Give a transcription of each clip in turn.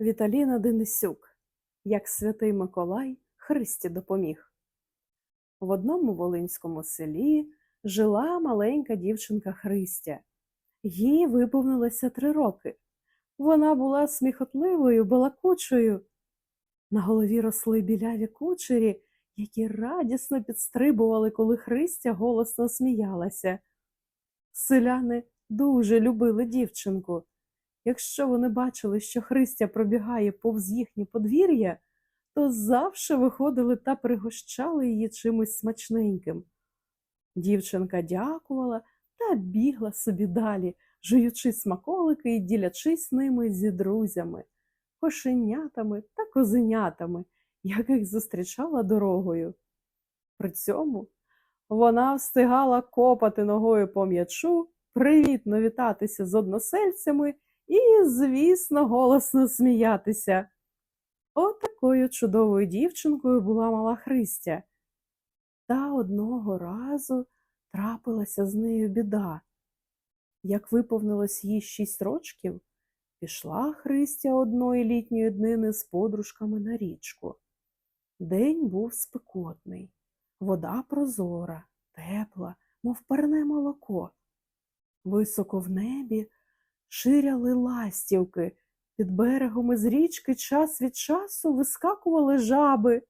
Віталіна Денисюк, як святий Миколай Христі допоміг. В одному волинському селі жила маленька дівчинка Христя. Їй виповнилося три роки. Вона була сміхотливою, балакучою. На голові росли біляві кучері, які радісно підстрибували, коли Христя голосно сміялася. Селяни дуже любили дівчинку. Якщо вони бачили, що Христя пробігає повз їхнє подвір'я, то завше виходили та пригощали її чимось смачненьким. Дівчинка дякувала та бігла собі далі, жуючи смаколики і ділячись ними зі друзями, кошенятами та козенятами, яких зустрічала дорогою. При цьому вона встигала копати ногою по м'ячу, привітно вітатися з односельцями і, звісно, голосно сміятися. От такою чудовою дівчинкою була мала Христя. Та одного разу трапилася з нею біда. Як виповнилось їй шість рочків, пішла Христя одної літньої днини з подружками на річку. День був спекотний, вода прозора, тепла, мов парне молоко. Високо в небі ширяли ластівки, під берегом із річки час від часу вискакували жаби.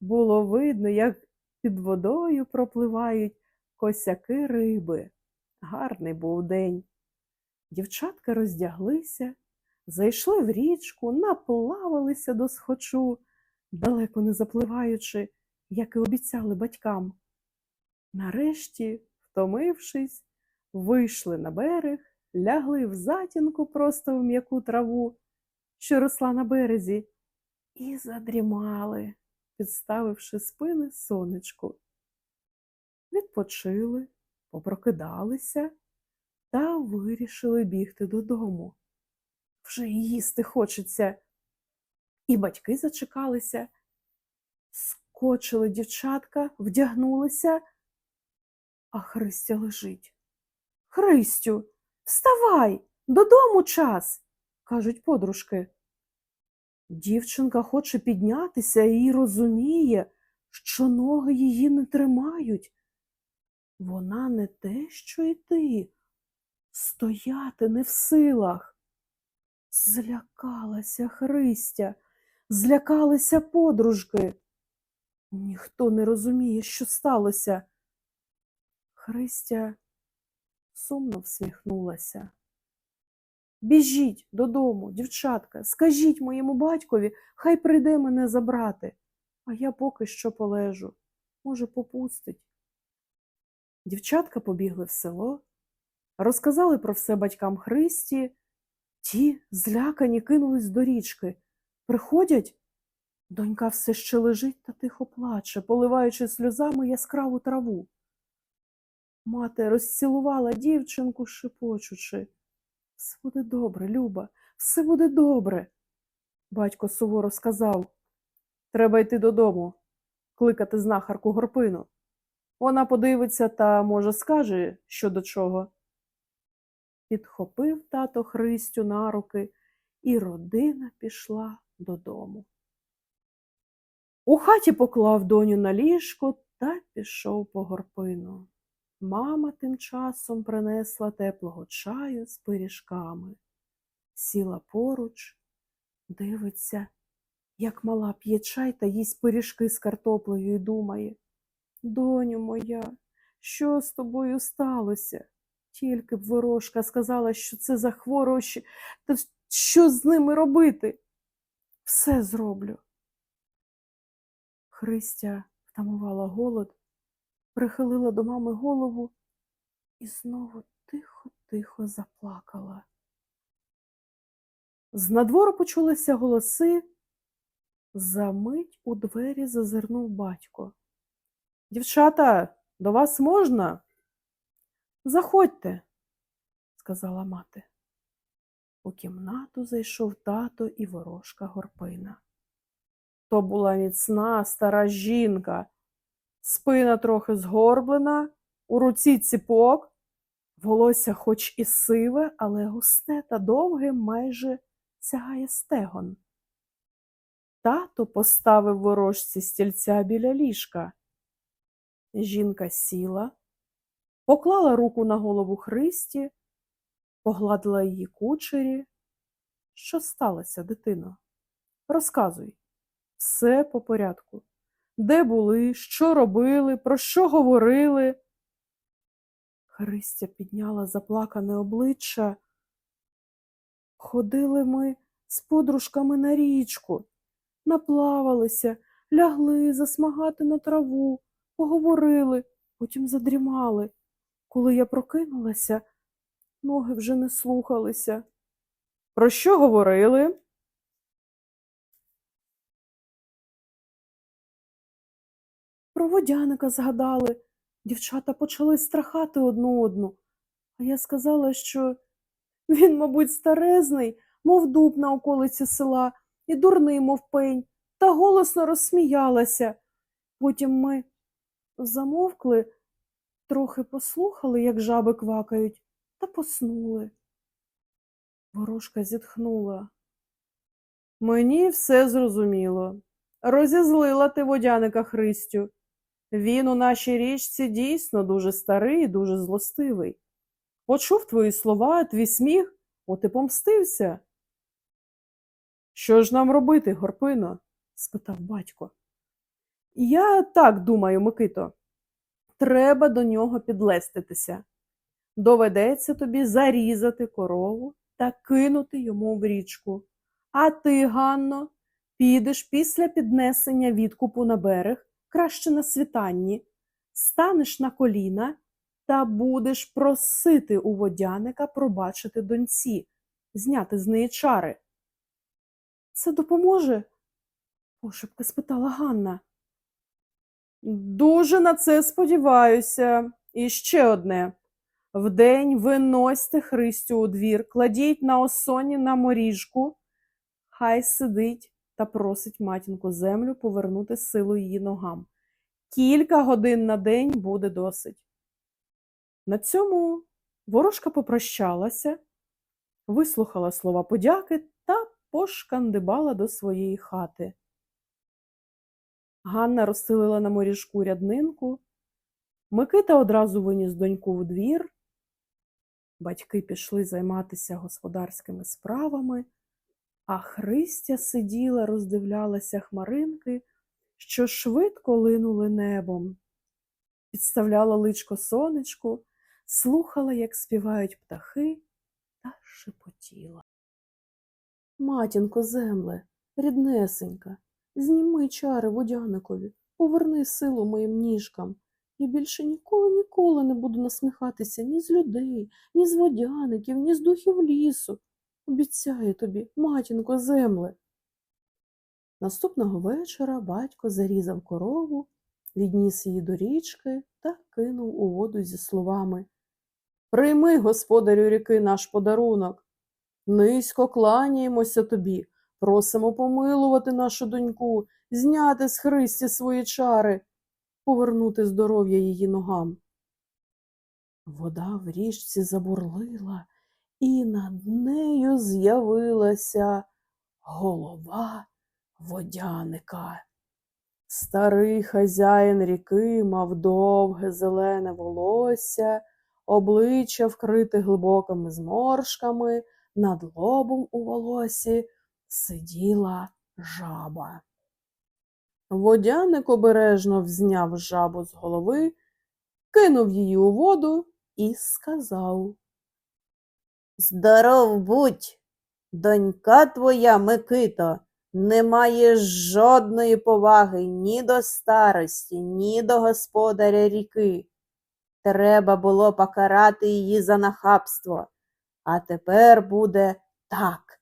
Було видно, як під водою пропливають косяки риби. Гарний був день. Дівчатка роздяглися, зайшли в річку, наплавалися до схочу, далеко не запливаючи, як і обіцяли батькам. Нарешті, втомившись, вийшли на берег, лягли в затінку просто в м'яку траву, що росла на березі, і задрімали, підставивши спини сонечку. Відпочили, попрокидалися та вирішили бігти додому. Вже їсти хочеться. І батьки зачекалися, скочили дівчатка, вдягнулися, а Христя лежить. Христю, вставай, додому час, кажуть подружки. Дівчинка хоче піднятися і розуміє, що ноги її не тримають. Вона не те, що йти, стояти не в силах. Злякалася Христя, злякалися подружки. Ніхто не розуміє, що сталося. Христя сумно всміхнулася. Біжіть додому, дівчатка, скажіть моєму батькові, хай прийде мене забрати, а я поки що полежу. Може, попустить. Дівчатка побігли в село, розказали про все батькам Христі. Ті, злякані, кинулись до річки. Приходять, донька все ще лежить та тихо плаче, поливаючи сльозами яскраву траву. Мати розцілувала дівчинку, шепочучи. Все буде добре, Люба, все буде добре. Батько суворо сказав. Треба йти додому, кликати знахарку горпину. Вона подивиться та, може, скаже, що до чого. Підхопив тато Христю на руки, і родина пішла додому. У хаті поклав доню на ліжко та пішов по горпину. Мама тим часом принесла теплого чаю з пиріжками. Сіла поруч, дивиться, як мала п'є чай та їсть пиріжки з картоплею і думає. Доню моя, що з тобою сталося? Тільки б ворожка сказала, що це за хворощі, та що з ними робити? Все зроблю. Христя втамувала голод, прихилила до мами голову і знову тихо-тихо заплакала. З надвору почулися голоси. Замить у двері зазирнув батько. Дівчата, до вас можна? Заходьте, сказала мати. У кімнату зайшов тато і ворожка горпина. То була міцна стара жінка, спина трохи згорблена, у руці ціпок, волосся хоч і сиве, але густе та довге, майже сягає стегон. Тато поставив ворожці стільця біля ліжка. Жінка сіла, поклала руку на голову Христі, погладила її кучері. Що сталося, дитино? Розказуй. Все по порядку. Де були, що робили, про що говорили? Христя підняла заплакане обличчя. Ходили ми з подружками на річку, наплавалися, лягли засмагати на траву, поговорили, потім задрімали. Коли я прокинулася, ноги вже не слухалися. Про що говорили? Про водяника згадали. Дівчата почали страхати одну одну. А я сказала, що він, мабуть, старезний, мов дуб на околиці села, і дурний, мов пень, та голосно розсміялася. Потім ми замовкли, трохи послухали, як жаби квакають, та поснули. Ворожка зітхнула. Мені все зрозуміло. Розізлила ти водяника Христю. Він у нашій річці дійсно дуже старий і дуже злостивий. Почув твої слова, твій сміх, от і помстився. Що ж нам робити, Горпино? спитав батько. Я так думаю, Микито. Треба до нього підлеститися. Доведеться тобі зарізати корову та кинути йому в річку. А ти, Ганно, підеш після піднесення відкупу на берег, краще на світанні, станеш на коліна та будеш просити у водяника пробачити доньці, зняти з неї чари. Це допоможе? пошепки спитала Ганна. Дуже на це сподіваюся. І ще одне. Вдень виносьте Христю у двір, кладіть на осоні на моріжку, хай сидить та просить матінку землю повернути силу її ногам. Кілька годин на день буде досить. На цьому ворожка попрощалася, вислухала слова подяки та пошкандибала до своєї хати. Ганна розстелила на моріжку ряднинку. Микита одразу виніс доньку в двір. Батьки пішли займатися господарськими справами, а Христя сиділа, роздивлялася хмаринки, що швидко линули небом, підставляла личко сонечку, слухала, як співають птахи, та шепотіла. Матінко земле, ріднесенька, зніми чари водяникові, поверни силу моїм ніжкам. Я більше ніколи ніколи не буду насміхатися ні з людей, ні з водяників, ні з духів лісу. Обіцяю тобі, матінко земле. Наступного вечора батько зарізав корову, відніс її до річки та кинув у воду зі словами Прийми, господарю ріки, наш подарунок. Низько кланяємося тобі, просимо помилувати нашу доньку, зняти з Христі свої чари, повернути здоров'я її ногам. Вода в річці забурлила, і над нею з'явилася голова водяника. Старий хазяїн ріки мав довге зелене волосся, обличчя вкрите глибокими зморшками, над лобом у волосі сиділа жаба. Водяник обережно взняв жабу з голови, кинув її у воду і сказав Здоров будь, донька твоя, Микито, не має жодної поваги ні до старості, ні до господаря ріки. Треба було покарати її за нахабство. А тепер буде так.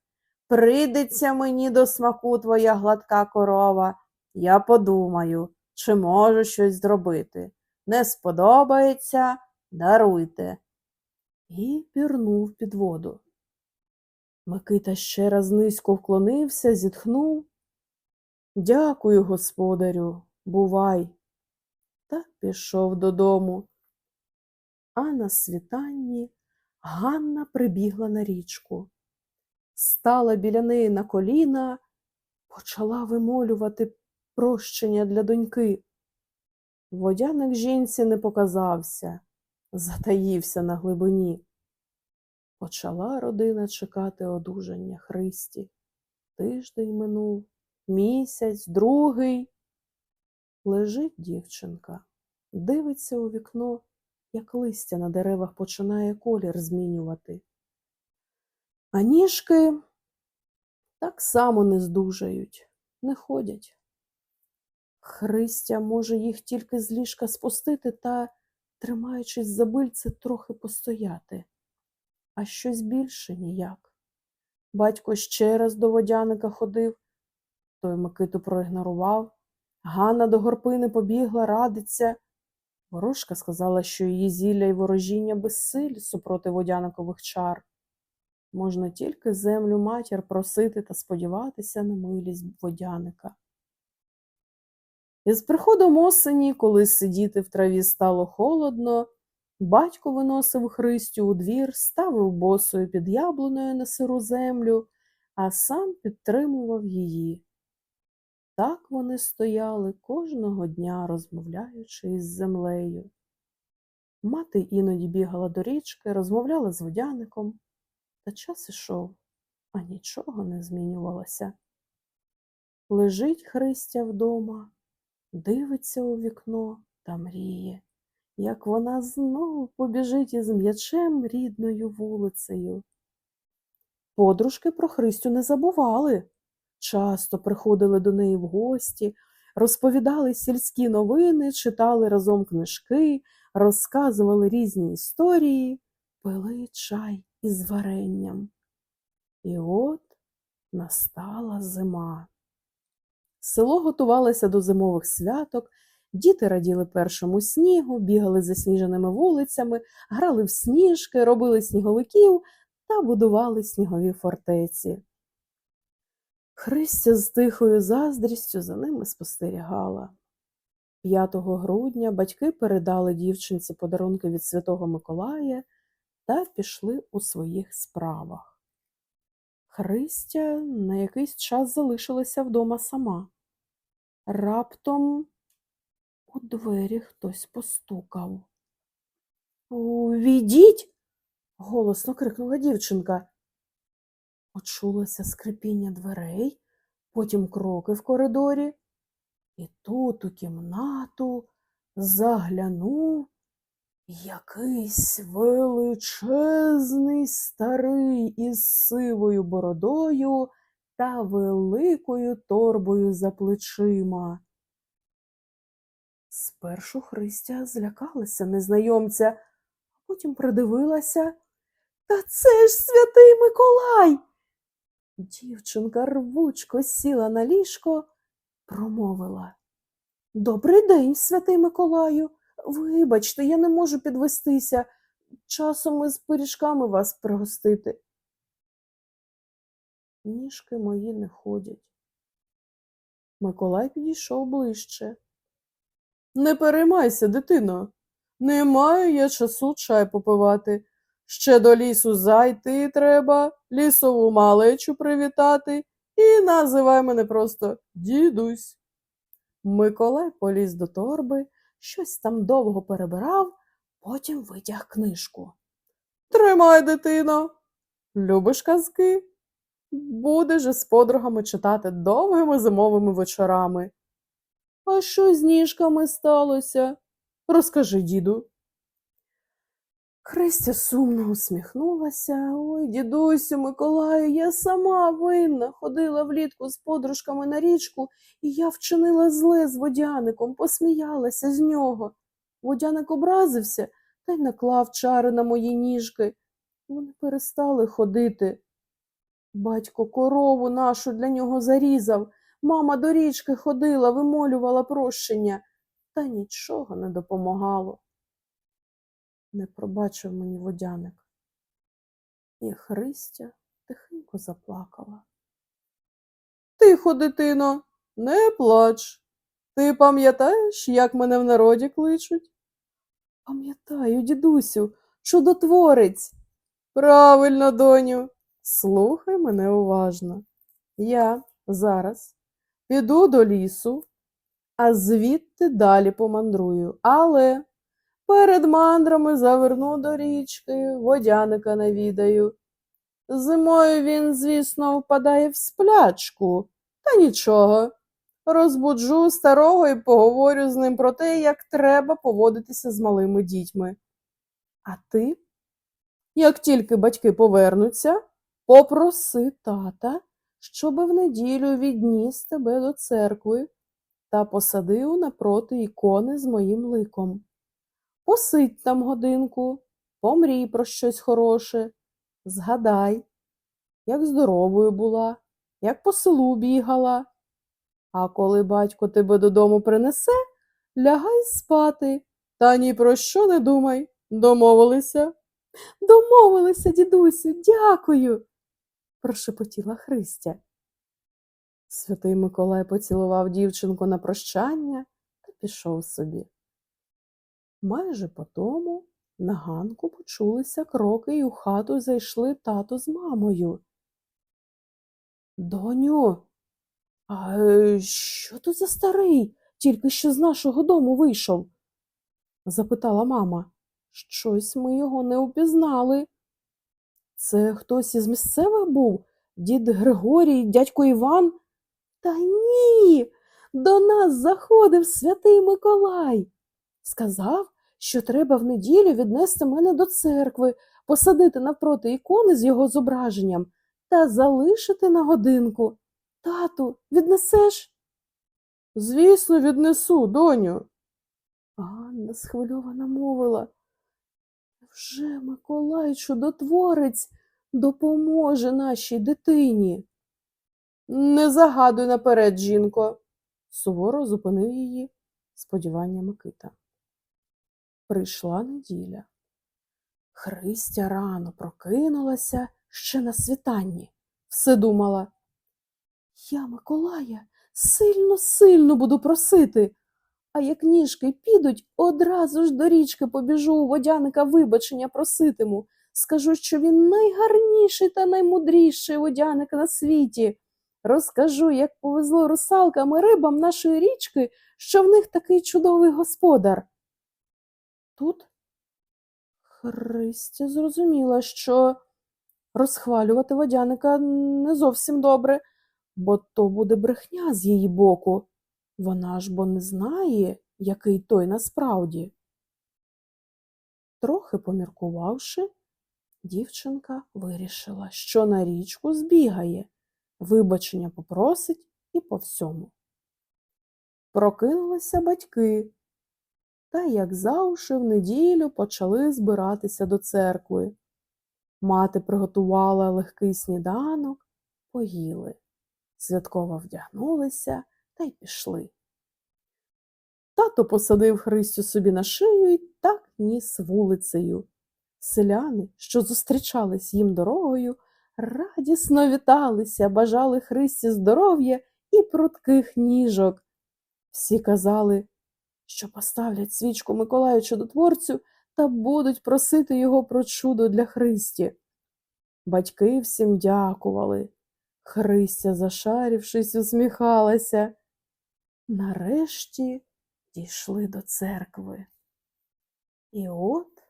Прийдеться мені до смаку твоя гладка корова. Я подумаю, чи можу щось зробити. Не сподобається, даруйте. І пірнув під воду. Микита ще раз низько вклонився, зітхнув. Дякую, господарю, бувай. Та пішов додому. А на світанні Ганна прибігла на річку. стала біля неї на коліна, почала вимолювати прощення для доньки. Водяник жінці не показався, затаївся на глибині. Почала родина чекати одужання Христі. Тиждень минув, місяць, другий. Лежить дівчинка, дивиться у вікно, як листя на деревах починає колір змінювати. А ніжки так само не здужають, не ходять. Христя може їх тільки з ліжка спустити та, тримаючись за бильце, трохи постояти, а щось більше ніяк. Батько ще раз до водяника ходив, той Микиту проігнорував. Ганна до горпини побігла, радиться. Ворожка сказала, що її зілля й ворожіння безсилі супроти водяникових чар. Можна тільки землю матір просити та сподіватися на милість водяника. І з приходом осені, коли сидіти в траві стало холодно, батько виносив Христю у двір, ставив босою під яблуною на сиру землю, а сам підтримував її. Так вони стояли кожного дня, розмовляючи із землею. Мати іноді бігала до річки, розмовляла з водяником, та час ішов, а нічого не змінювалося. Лежить Христя вдома, дивиться у вікно та мріє, як вона знову побіжить із м'ячем рідною вулицею. Подружки про Христю не забували. Часто приходили до неї в гості, розповідали сільські новини, читали разом книжки, розказували різні історії, пили чай із варенням. І от настала зима. Село готувалося до зимових святок, діти раділи першому снігу, бігали засніженими вулицями, грали в сніжки, робили сніговиків та будували снігові фортеці. Христя з тихою заздрістю за ними спостерігала. 5 грудня батьки передали дівчинці подарунки від Святого Миколая та пішли у своїх справах. Христя на якийсь час залишилася вдома сама. Раптом у двері хтось постукав. Увійдіть. голосно крикнула дівчинка. Почулося скрипіння дверей, потім кроки в коридорі, і тут у кімнату заглянув якийсь величезний старий із сивою бородою та великою торбою за плечима. Спершу Христя злякалася незнайомця, а потім придивилася. Та це ж святий Миколай. Дівчинка рвучко сіла на ліжко, промовила. Добрий день, святий Миколаю. Вибачте, я не можу підвестися. Часом із пиріжками вас пригостити. Ніжки мої не ходять. Миколай підійшов ближче. Не переймайся, дитино. Не маю я часу чай попивати. Ще до лісу зайти треба, лісову малечу привітати і називай мене просто дідусь. Миколай поліз до торби, щось там довго перебирав, потім витяг книжку. Тримай, дитино. Любиш казки? Будеш з подругами читати довгими зимовими вечорами. А що з ніжками сталося? Розкажи, діду. Христя сумно усміхнулася. Ой, дідусю, Миколаю, я сама винна. Ходила влітку з подружками на річку, і я вчинила зле з водяником, посміялася з нього. Водяник образився та й наклав чари на мої ніжки. Вони перестали ходити. Батько корову нашу для нього зарізав. Мама до річки ходила, вимолювала прощення, та нічого не допомагало. Не пробачив мені водяник. І Христя тихенько заплакала. Тихо, дитино, не плач. Ти пам'ятаєш, як мене в народі кличуть? Пам'ятаю, дідусю, чудотворець. Правильно, доню. Слухай мене уважно. Я зараз піду до лісу, а звідти далі помандрую. Але перед мандрами заверну до річки, водяника навідаю. Зимою він, звісно, впадає в сплячку, та нічого. Розбуджу старого і поговорю з ним про те, як треба поводитися з малими дітьми. А ти, як тільки батьки повернуться, попроси тата, щоби в неділю відніс тебе до церкви та посадив напроти ікони з моїм ликом. Посидь там годинку, помрій про щось хороше, згадай, як здоровою була, як по селу бігала. А коли батько тебе додому принесе, лягай спати, та ні про що не думай. Домовилися? Домовилися, дідусю, дякую, прошепотіла Христя. Святий Миколай поцілував дівчинку на прощання та пішов собі. Майже по тому на ганку почулися кроки, і у хату зайшли тато з мамою. Доню, а е, що тут за старий? Тільки що з нашого дому вийшов? запитала мама. Щось ми його не упізнали. Це хтось із місцевих був? Дід Григорій, дядько Іван? Та ні, до нас заходив святий Миколай. Сказав, що треба в неділю віднести мене до церкви, посадити навпроти ікони з його зображенням та залишити на годинку. Тату, віднесеш? Звісно, віднесу, доню. Ганна схвильована мовила. Вже Миколай чудотворець допоможе нашій дитині. Не загадуй наперед, жінко, суворо зупинив її сподівання Микита. Прийшла неділя. Христя рано прокинулася ще на світанні. Все думала. Я, Миколая, сильно-сильно буду просити, а як ніжки підуть, одразу ж до річки побіжу у водяника вибачення проситиму. Скажу, що він найгарніший та наймудріший водяник на світі. Розкажу, як повезло русалкам і рибам нашої річки, що в них такий чудовий господар. Тут Христя зрозуміла, що розхвалювати водяника не зовсім добре, бо то буде брехня з її боку. Вона ж бо не знає, який той насправді. Трохи поміркувавши, дівчинка вирішила, що на річку збігає, вибачення попросить і по всьому. Прокинулися батьки, та, як завжди, в неділю почали збиратися до церкви. Мати приготувала легкий сніданок, поїли, святково вдягнулися та й пішли. Тато посадив Христю собі на шию і так ніс вулицею. Селяни, що зустрічались їм дорогою, радісно віталися, бажали Христі здоров'я і прутких ніжок. Всі казали, що поставлять свічку Миколаю чудотворцю та будуть просити його про чудо для Христі. Батьки всім дякували. Христя, зашарівшись, усміхалася. Нарешті дійшли до церкви. І от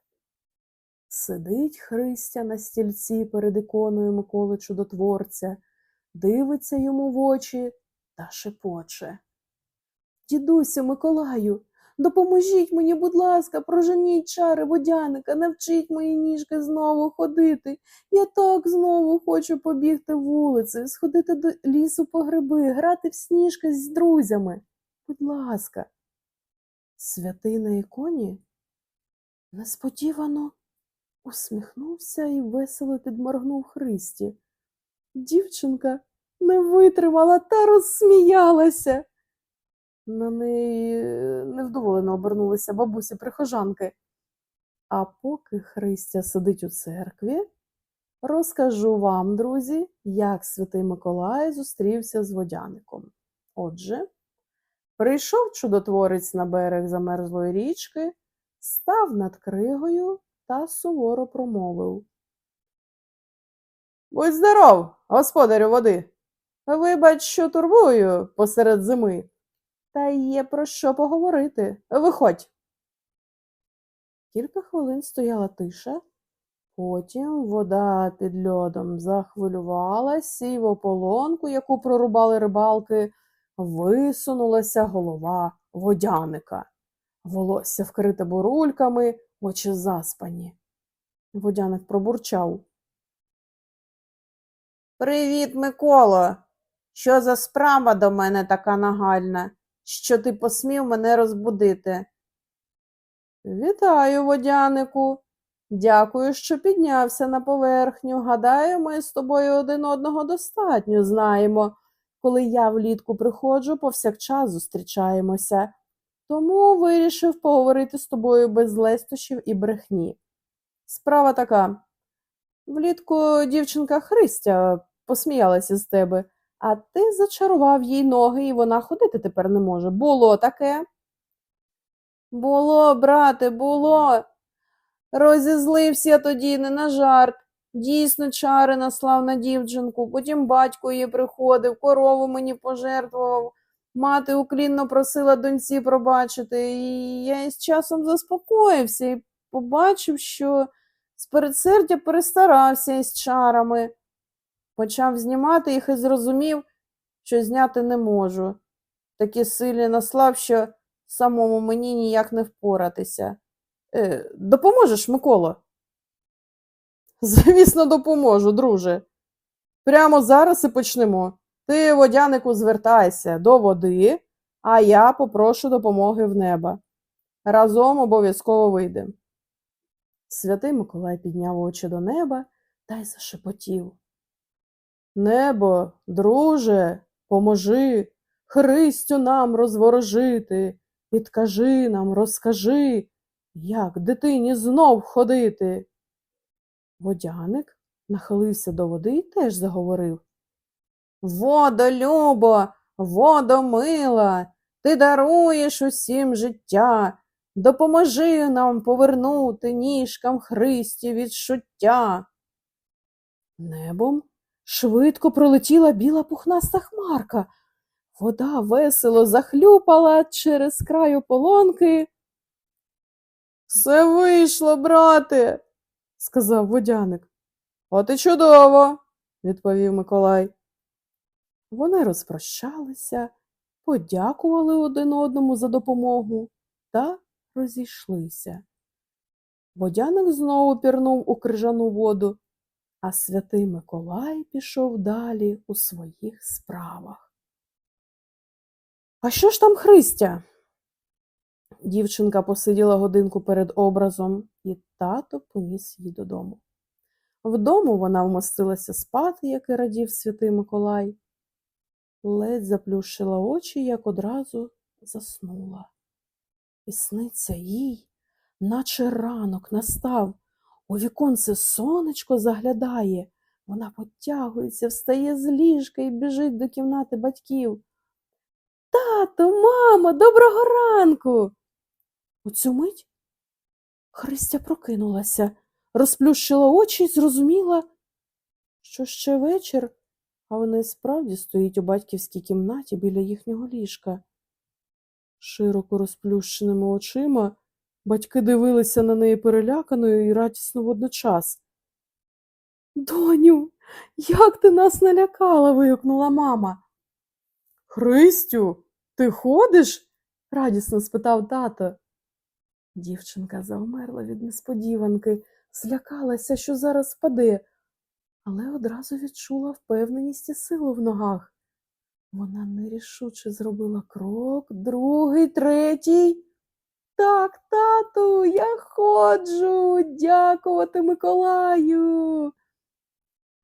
сидить Христя на стільці перед іконою Миколи Чудотворця, дивиться йому в очі та шепоче. Дідусю Миколаю, допоможіть мені, будь ласка, проженіть чари водяника, навчіть мої ніжки знову ходити. Я так знову хочу побігти вулицею, сходити до лісу по гриби, грати в сніжки з друзями. Будь ласка. Святий на іконі несподівано усміхнувся і весело підморгнув Христі. Дівчинка не витримала та розсміялася. На неї невдоволено обернулися бабусі прихожанки. А поки Христя сидить у церкві, розкажу вам, друзі, як святий Миколай зустрівся з водяником. Отже, прийшов чудотворець на берег замерзлої річки, став над кригою та суворо промовив Будь здоров, господарю води. Вибач, що турбую посеред зими. Та є про що поговорити. Виходь. Кілька хвилин стояла тиша, потім вода під льодом захвилювалась, і в ополонку, яку прорубали рибалки, висунулася голова водяника. Волосся вкрите бурульками, очі заспані. Водяник пробурчав. Привіт, Миколо. Що за справа до мене така нагальна, що ти посмів мене розбудити? Вітаю, водянику. Дякую, що піднявся на поверхню. Гадаю, ми з тобою один одного достатньо знаємо. Коли я влітку приходжу, повсякчас зустрічаємося. Тому вирішив поговорити з тобою без лестощів і брехні. Справа така. Влітку дівчинка Христя посміялася з тебе, а ти зачарував їй ноги, і вона ходити тепер не може. Було таке? Було, брате, було. Розізлився я тоді не на жарт. Дійсно, чари наслав на дівчинку, потім батько її приходив, корову мені пожертвував. Мати уклінно просила доньці пробачити, і я із часом заспокоївся і побачив, що з передсердя перестарався із чарами. Почав знімати їх і зрозумів, що зняти не можу. Такі сильні наслав, що самому мені ніяк не впоратися. Е, допоможеш, Микола? Звісно, допоможу, друже. Прямо зараз і почнемо. Ти, водянику, звертайся до води, а я попрошу допомоги в неба. Разом обов'язково вийдемо. Святий Миколай підняв очі до неба та й зашепотів. Небо, друже, поможи, Христю нам розворожити, підкажи нам, розкажи, як дитині знов ходити. Водяник нахилився до води і теж заговорив. Водо, любо, водо мила, ти даруєш усім життя, допоможи нам повернути ніжкам Христі відчуття. Небом швидко пролетіла біла пухнаста хмарка. Вода весело захлюпала через край ополонки. Все вийшло, брате, сказав водяник. От і чудово, відповів Миколай. Вони розпрощалися, подякували один одному за допомогу та розійшлися. Водяник знову пірнув у крижану воду, а святий Миколай пішов далі у своїх справах. А що ж там Христя? Дівчинка посиділа годинку перед образом, і тато поніс її додому. Вдому вона вмостилася спати, як і радів святий Миколай. Ледь заплющила очі, як одразу заснула. І сниться їй, наче ранок настав. У віконце сонечко заглядає. Вона потягується, встає з ліжка і біжить до кімнати батьків. Тато, мамо, доброго ранку. У цю мить Христя прокинулася, розплющила очі і зрозуміла, що ще вечір, а вона і справді стоїть у батьківській кімнаті біля їхнього ліжка. Широко розплющеними очима батьки дивилися на неї переляканою і радісно водночас. Доню, як ти нас налякала? вигукнула мама. Христю, ти ходиш? радісно спитав тато. Дівчинка завмерла від несподіванки, злякалася, що зараз впаде, але одразу відчула впевненість і силу в ногах. Вона нерішуче зробила крок, другий, третій. Так, тату, я ходжу, дякувати Миколаю.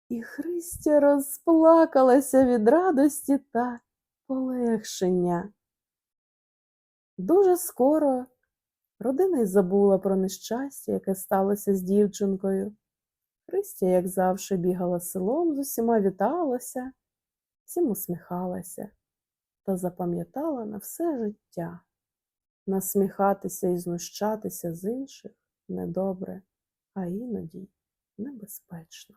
І Христя розплакалася від радості та полегшення. Дуже скоро родина й забула про нещастя, яке сталося з дівчинкою. Христя, як завжди, бігала селом, з усіма віталася, всім усміхалася та запам'ятала на все життя. Насміхатися і знущатися з інших недобре, а іноді небезпечно.